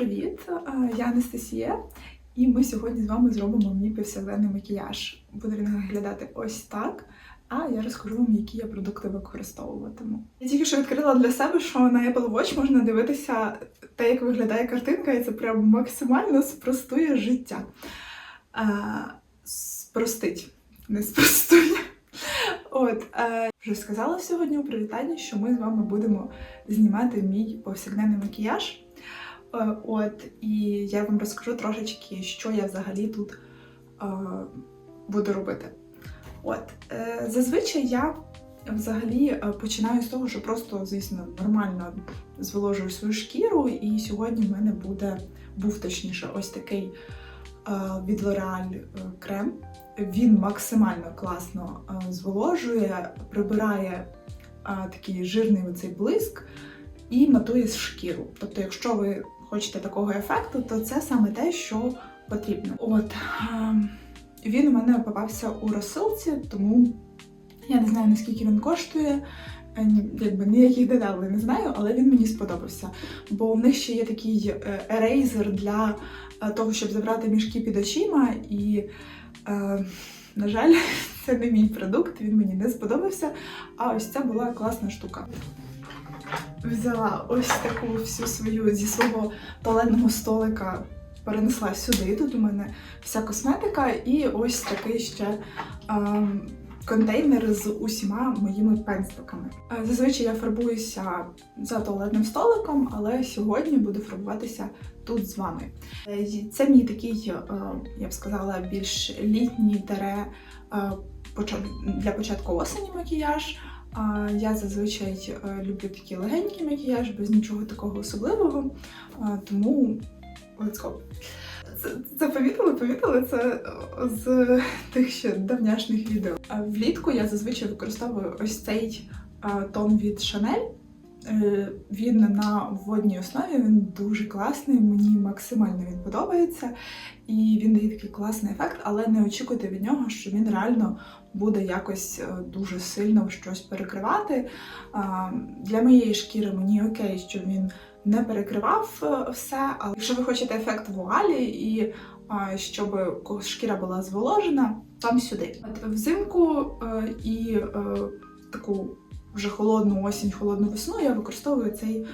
привіт! Я Анастасія, і ми сьогодні з вами зробимо мій повсякденний макіяж. Буде він виглядати ось так. А я розкажу вам, які я продукти використовуватиму. Я тільки що відкрила для себе, що на Apple Watch можна дивитися те, як виглядає картинка, і це прям максимально спростує життя. Е, Спростить, не спростує. От, е, вже сказала сьогодні у привітанні, що ми з вами будемо знімати мій повсякденний макіяж. Е, От, і я вам розкажу трошечки, що я взагалі тут е, буду робити. От, е, зазвичай я взагалі починаю з того, що просто, звісно, нормально зволожую свою шкіру, і сьогодні в мене буде, був точніше, ось такий від L'Oreal крем. Він максимально класно зволожує, прибирає такий жирний оцей блиск і матує шкіру. Тобто, якщо ви хочете такого ефекту, то це саме те, що потрібно. От е, він у мене попався у розсилці, тому я не знаю наскільки він коштує. е, Якби ніяких деталей не знаю, але він мені сподобався. Бо в них ще є такий е, ерейзер для е, того, щоб забрати мішки під очима. І, е, на жаль, це не мій продукт, він мені не сподобався. А ось це була класна штука. Взяла ось таку всю свою зі свого туалетного столика, перенесла сюди. Тут у мене вся косметика, і ось такий ще ем, контейнер з усіма моїми пензликами. Зазвичай я фарбуюся за туалетним столиком, але сьогодні буду фарбуватися тут з вами. Е, Це мій такий, е, я б сказала, більш літній тере е, для початку осені макіяж. Я зазвичай е, люблю такий легенький макіяж, без нічого такого особливого. Тому let's go. Це, це помітили? Помітили це е, з тих ще давняшніх відео. Влітку я зазвичай використовую ось цей е, тон від Chanel. Він на водній основі, він дуже класний, мені максимально він подобається. І він дає такий класний ефект, але не очікуйте від нього, що він реально буде якось е, дуже сильно щось перекривати. Для моєї шкіри мені окей, що він не перекривав е, все, але якщо ви хочете ефект вуалі і щоб шкіра була зволожена, там сюди. От взимку е, і е, таку вже холодну осінь, холодну весну я використовую цей.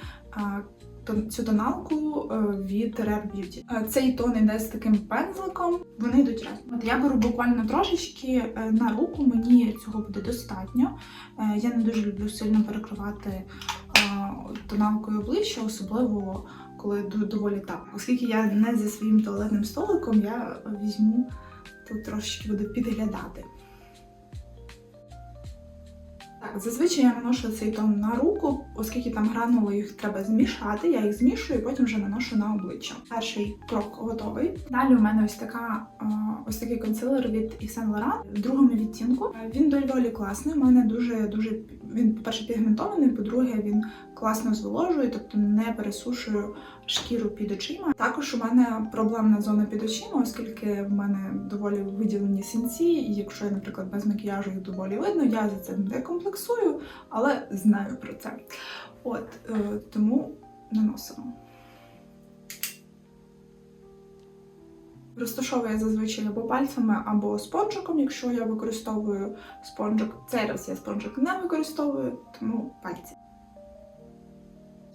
Цю тоналку е, від Rare Beauty. Е, Цей тон іде з таким пензликом. Вони йдуть разом. От я беру буквально трошечки е, на руку, мені цього буде достатньо. Я не дуже люблю сильно перекривати тоналкою обличчя, особливо коли доволі так. Оскільки я не зі своїм туалетним столиком, я візьму тут трошечки буду підглядати. Так, зазвичай я наношу цей тон на руку, оскільки там гранули їх треба змішати, я їх змішую і потім вже наношу на обличчя. Перший крок готовий. Далі у мене ось така ось такий консилер від Yves Saint Laurent в другому відтінку. Він доволі класний. У мене дуже дуже він, по-перше, пігментований, по-друге, він класно зволожує, тобто не пересушує шкіру під очима. Також у мене проблемна зона під очима, оскільки в мене доволі виділені синці, і якщо я, наприклад, без макіяжу їх доволі видно, я за це не комплексую, але знаю про це. От е, тому наносимо. Розташовую я зазвичай або пальцями, або спонжиком, якщо я використовую спонжик. Цей раз я спонжик не використовую, тому пальці.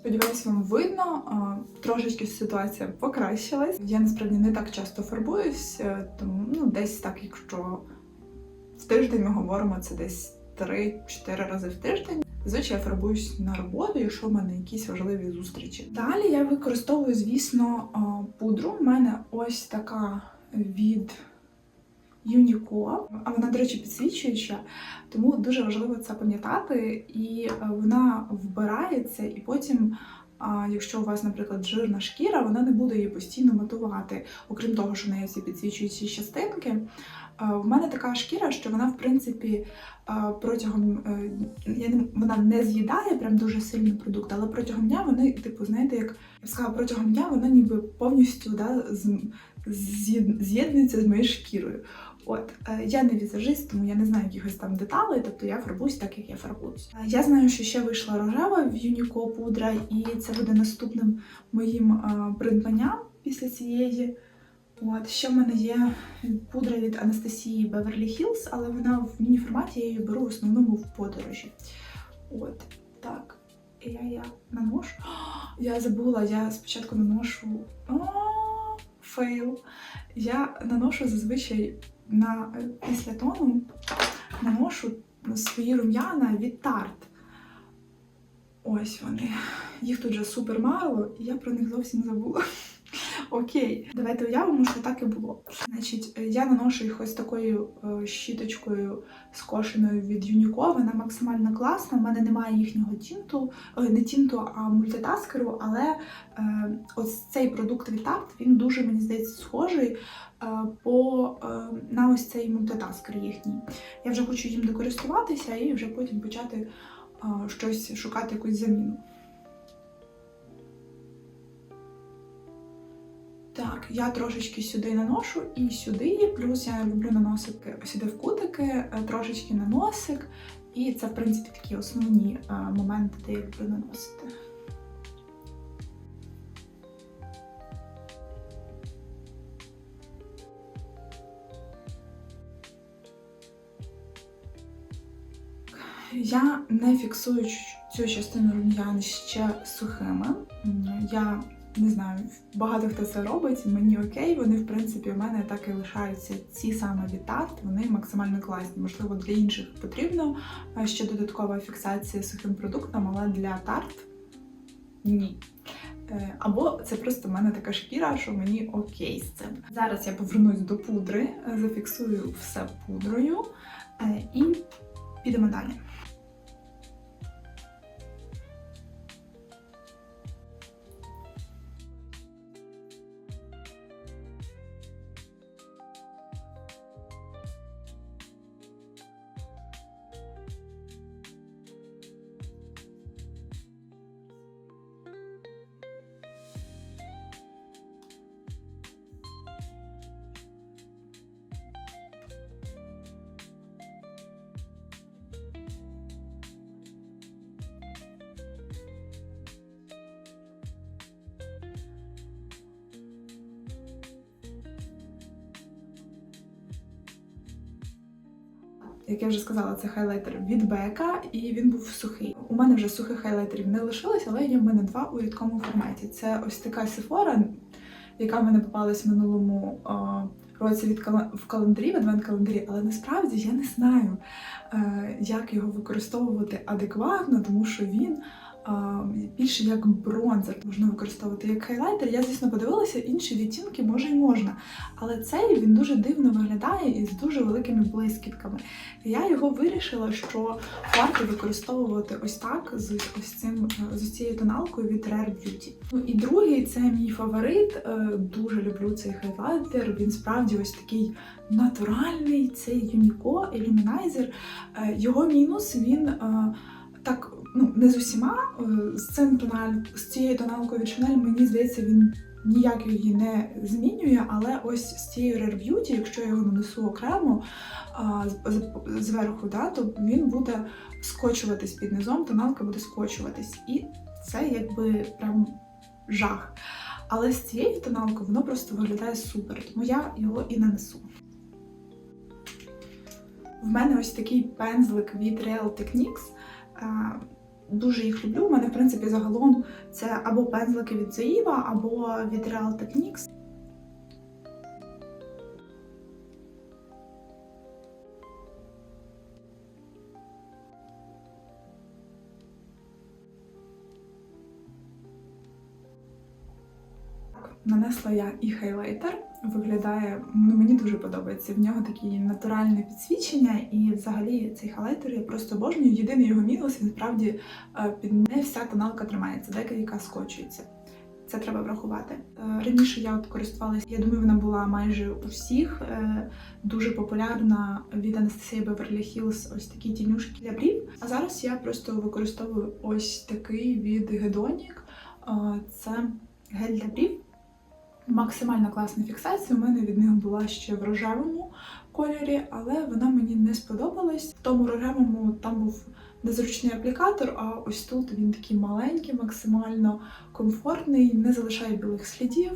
Сподіваюсь, вам видно. Трошечки ситуація покращилась. Я насправді не так часто фарбуюсь, е, тому ну, десь так, якщо в тиждень ми говоримо, це десь 3-4 рази в тиждень. Зазвичай я фарбуюсь на роботу, якщо в мене якісь важливі зустрічі. Далі я використовую, звісно, пудру. У мене ось така від Юніко. А вона, до речі, підсвічуюча, тому дуже важливо це пам'ятати. І е, вона вбирається, і потім, якщо у вас, наприклад, жирна шкіра, вона не буде її постійно матувати. Окрім того, що в неї всі підсвічуючі частинки. В мене така шкіра, що вона, в принципі, е, протягом е, я не, вона не з'їдає прям дуже сильно продукт, але протягом дня вони, типу, знаєте, як я сказала, протягом дня вона ніби повністю да, з'єднується з моєю шкірою. От е, я не візажист, тому я не знаю якихось там деталей, тобто я фарбуюсь так, як я фарбуюсь. Е, Я знаю, що ще вийшла рожева в Юніко пудра, і це буде наступним моїм е, придбанням після цієї. От ще в мене є пудра від Анастасії Beverly Hills, але вона в міні-форматі я її беру в основному в подорожі. От так. Я, я наношу. Я забула, я спочатку наношу. О, фейл. Я наношу зазвичай на після тону наношу свої рум'яна від Tarte. Ось вони. Їх тут вже супер мало, і я про них зовсім забула. Окей, давайте уявимо, що так і було. Значить, е, я наношу їх ось такою е, щіточкою скошеною від Юніко. Вона максимально класна. У мене немає їхнього тінту, е, не тінту, а мультитаскеру, але ось цей продукт від Tarte, він дуже, мені здається, схожий по, на ось цей мультитаскер їхній. Я вже хочу їм докористуватися і вже потім почати щось шукати якусь заміну. Так, я трошечки сюди наношу і сюди, плюс я люблю наносити сюди в кутики, е, трошечки на носик. І це, в принципі, такі основні е, моменти, де я люблю наносити. Я не фіксую цю частину рум'ян ще сухими. Я не знаю, багато хто це робить, мені окей, вони в принципі у мене так і лишаються ці саме від Tarte, вони максимально класні. Можливо, для інших потрібно е, ще додаткова фіксація сухим продуктом, але для Tarte ні. Е, Або це просто в мене така шкіра, що мені окей з цим. Зараз я повернусь до пудри, зафіксую все пудрою е, і підемо далі. Як я вже сказала, це хайлайтер від Бека, і він був сухий. У мене вже сухих хайлайтерів не лишилось, але є в мене два у рідкому форматі. Це ось така Sephora, яка в мене попалась в минулому о, році від кала- в календарі, в адвент-календарі, але насправді я не знаю, е, як його використовувати адекватно, тому що він. Більше як бронзер можна використовувати як хайлайтер. Я, звісно, подивилася, інші відтінки може і можна. Але цей він дуже дивно виглядає і з дуже великими блискітками. Я його вирішила, що варто використовувати ось так з ось цим е, з цією тоналкою від Rare Beauty. Ну і другий це мій фаворит. Е, Дуже люблю цей хайлайтер. Він справді ось такий натуральний. Це Unico Illuminizer. Е, Його мінус він е, так. Ну, не з усіма е, з цим тональ, з цією тоналкою від Chanel, мені здається, він ніяк її не змінює, але ось з цією Rare Beauty, якщо я його нанесу окремо а, зверху, да, то він буде скочуватись під низом, тоналка буде скочуватись. І це якби прям жах. Але з цією тоналкою воно просто виглядає супер, тому я його і нанесу. В мене ось такий пензлик від Real Techniques. Дуже їх люблю. У мене, в принципі, загалом це або пензлики від Zoeva, або від Real Techniques. Нанесла я і хайлайтер. Виглядає, ну мені дуже подобається. В нього такі натуральне підсвічення, і взагалі цей хайлайтер я просто обожнюю. Єдиний його мінус, він справді е, під не вся тоналка тримається, декілька скочується. Це треба врахувати. Е, Раніше я от користувалася, я думаю, вона була майже у всіх. е, Дуже популярна від Анастасії Беверлі Хілс ось такі тінюшки для брів. А зараз я просто використовую ось такий від. Е, Це гель для брів. Максимально класна фіксація. У мене від них була ще в рожевому кольорі, але вона мені не сподобалась. В тому рожевому там був незручний аплікатор, а ось тут він такий маленький, максимально комфортний, не залишає білих слідів,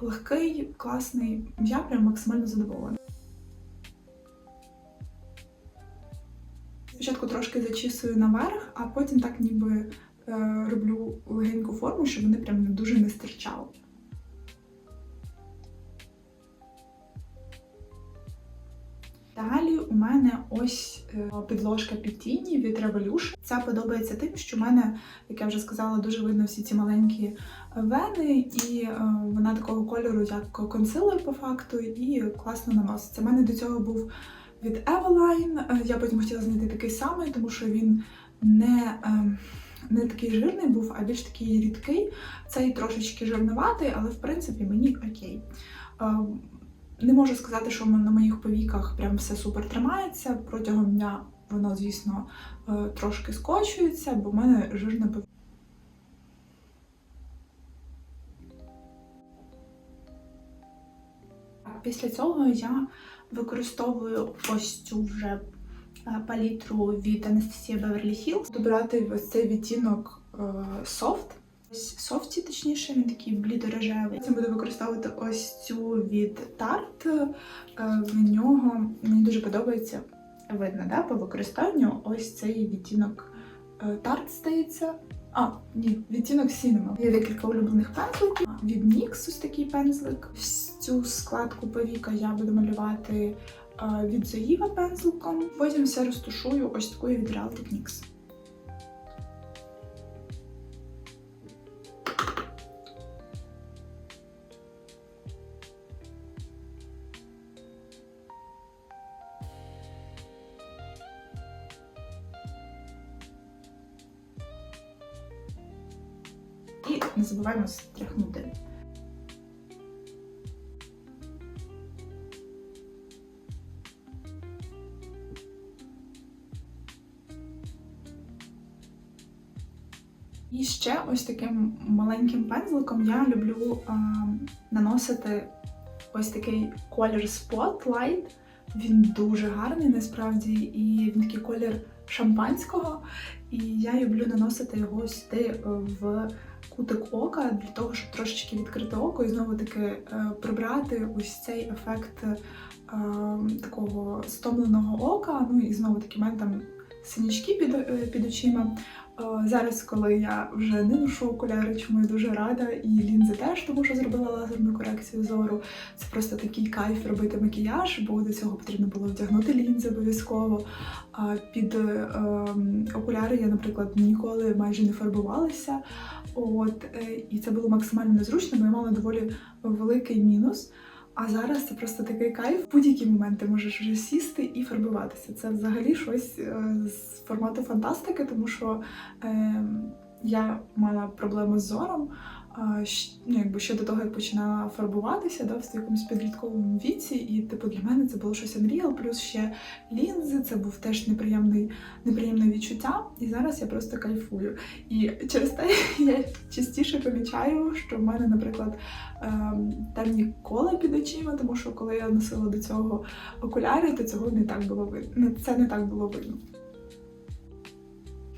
легкий, класний. Я прям максимально задоволена. Спочатку трошки зачісую наверх, а потім так ніби е, роблю легеньку форму, щоб вони прям не дуже не стирчали. Далі у мене ось е, підложка під тіні від Revolution. Ця подобається тим, що в мене, як я вже сказала, дуже видно всі ці маленькі вени, і е, вона такого кольору, як консилер по факту, і класно наноситься. У мене до цього був від Eveline. Е, Я потім хотіла знайти такий самий, тому що він не. е, Не такий жирний був, а більш такий рідкий. Цей трошечки жирнуватий, але в принципі мені окей. Не можу сказати, що на моїх повіках прям все супер тримається. Протягом дня воно, звісно, е, трошки скочується, бо в мене жирне повіка. Після цього я використовую ось цю вже е, палітру від Анастасії Беверлі Хілл. Добирати ось цей відтінок е, софт. Софті, точніше, він такий блідорожевий. Це буду використовувати ось цю від Tarte. Е, В нього мені дуже подобається. Видно, да, по використанню ось цей відтінок е, Tarte здається. А, ні, відтінок Cinnamon. Є декілька улюблених пензликів. Від NYX ось такий пензлик. Цю складку повіка я буду малювати е, від Zoeva пензликом. Потім все розтушую ось такою від Real Techniques. І ще ось таким маленьким пензликом я люблю а, наносити ось такий колір Spotlight. Він дуже гарний насправді, і він такий колір шампанського. І я люблю наносити його сюди е, в кутик ока для того, щоб трошечки відкрити око і знову таки е, прибрати ось цей ефект е, такого стомленого ока. Ну і знову таки в мене там синячки під, е, під очима. Е, Зараз, коли я вже не ношу окуляри, чому я дуже рада, і лінзи теж, тому що зробила лазерну корекцію зору. Це просто такий кайф робити макіяж, бо до цього потрібно було вдягнути лінзи обов'язково. А під е, ем, окуляри я, наприклад, ніколи майже не фарбувалася. От, е, і це було максимально незручно, бо я мала доволі великий мінус. А зараз це просто такий кайф. В будь-які моменти можеш вже сісти і фарбуватися. Це взагалі щось е, з формату фантастики, тому що е, я мала проблеми з зором. Ну, якби ще до того, як починала фарбуватися, да, в якомусь підлітковому віці, і типу для мене це було щось unreal, плюс ще лінзи, це був теж неприємний, неприємне відчуття. І зараз я просто кайфую. І через те я частіше помічаю, що в мене, наприклад, ем, темні кола під очима, тому що коли я носила до цього окуляри, то цього не так було видно. Це не так було видно.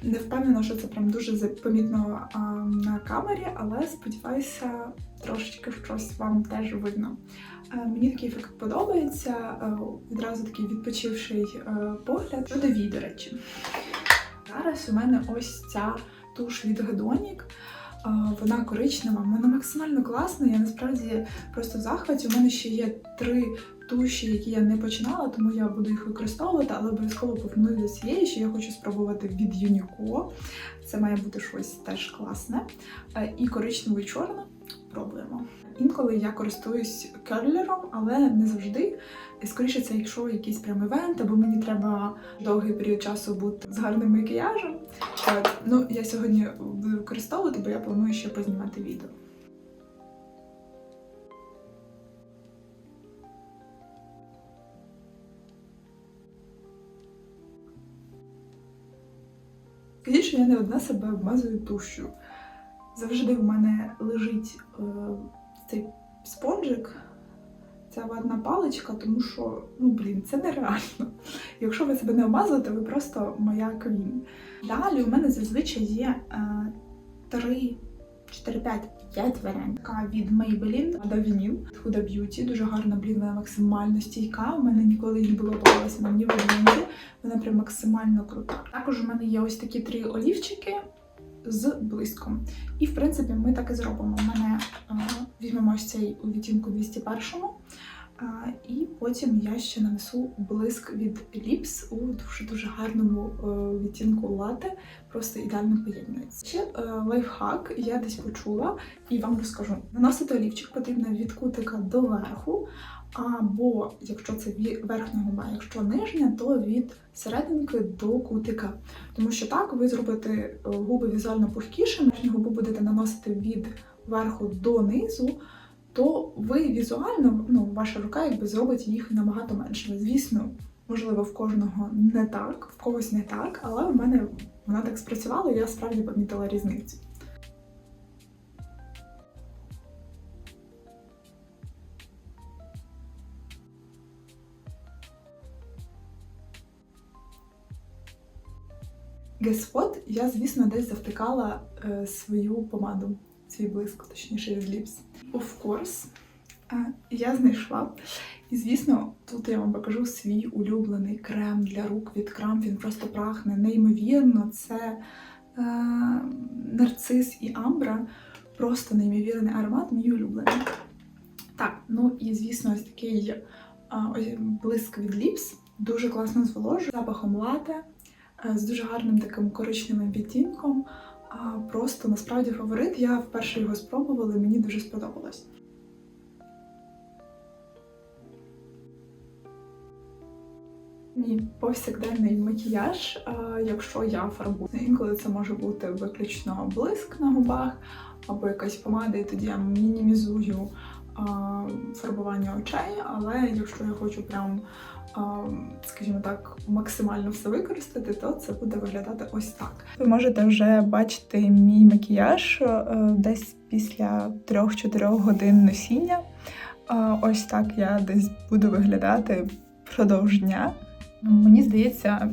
Не впевнена, що це прям дуже помітно а, на камері, але сподіваюся, трошечки щось вам теж видно. А, мені такий ефект подобається, А, відразу такий відпочивший а, погляд. Щодо вій, до речі. Зараз у мене ось ця туш від Hedonic. Вона коричнева, вона максимально класна. Я насправді просто в захваті. У мене ще є три туші, які я не починала, тому я буду їх використовувати, але обов'язково повернусь до цієї, що я хочу спробувати від Юніко. Це має бути щось теж класне. Е, І коричневу і чорну пробуємо. Інколи я користуюсь керлером, але не завжди. Скоріше це, якщо якийсь прям івент, або мені треба довгий період часу бути з гарним макіяжем. От. Ну, я сьогодні буду використовувати, бо я планую ще познімати відео. Скажіть, я не одна себе обмазую тушю. Завжди в мене лежить е, цей спонжик, ця ватна паличка, тому що, ну блін, це нереально. Якщо ви себе не обмазуєте, ви просто моя квін. Далі у мене зазвичай є е, 3, 4, 5, 5 варіантів. Така від Maybelline Vinyl, Huda Beauty. Дуже гарна, блін, вона максимально стійка. У мене ніколи не було попалася на мені в одненці. Вона прям максимально крута. Також у мене є ось такі три олівчики з блиском. І в принципі ми так і зробимо. У мене візьмемо ось цей у відтінку 201 а, і потім я ще нанесу блиск від Lips у дуже дуже гарному е, відтінку лате, просто ідеально поєднується. Ще е, лайфхак я десь почула і вам розкажу. Наносити олівчик потрібно від кутика до верху, або якщо це верхня губа, якщо нижня, то від серединки до кутика. Тому що так ви зробите е, губи візуально пухкішими, верхню губу будете наносити від верху до низу, то ви візуально, ну, ваша рука якби зробить їх набагато меншими. Звісно, можливо, в кожного не так, в когось не так, але в мене вона так спрацювала, і я справді помітила різницю. What? Я, звісно, десь завтикала е, свою помаду, свій блиск, точніше, від Lips. Of course, я знайшла. І, звісно, тут я вам покажу свій улюблений крем для рук від крам. Він просто прахне неймовірно. Це е, нарцис і амбра. Просто неймовірний аромат, мій улюблений. Так, ну і звісно, ось такий е, ось блиск від Lips. Дуже класно зволожує, запахом лате, е, з дуже гарним таким коричневим відтінком. А, Просто насправді фаворит. Я вперше його спробувала, і мені дуже сподобалось. Мій повсякденний макіяж, е, якщо я фарбую. Інколи це може бути виключно блиск на губах або якась помада, і тоді я мінімізую фарбування очей. Але якщо я хочу прям, е, скажімо так, максимально все використати, то це буде виглядати ось так. Ви можете вже бачити мій макіяж е, десь після 3-4 годин носіння. Е, Ось так я десь буду виглядати впродовж дня. Мені здається,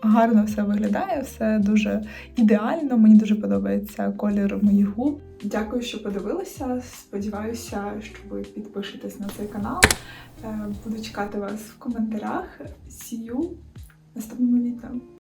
гарно все виглядає, все дуже ідеально. Мені дуже подобається колір моїх губ. Дякую, що подивилися. Сподіваюся, що ви підпишетесь на цей канал. Е, Буду чекати вас в коментарях. Сію you наступному відео.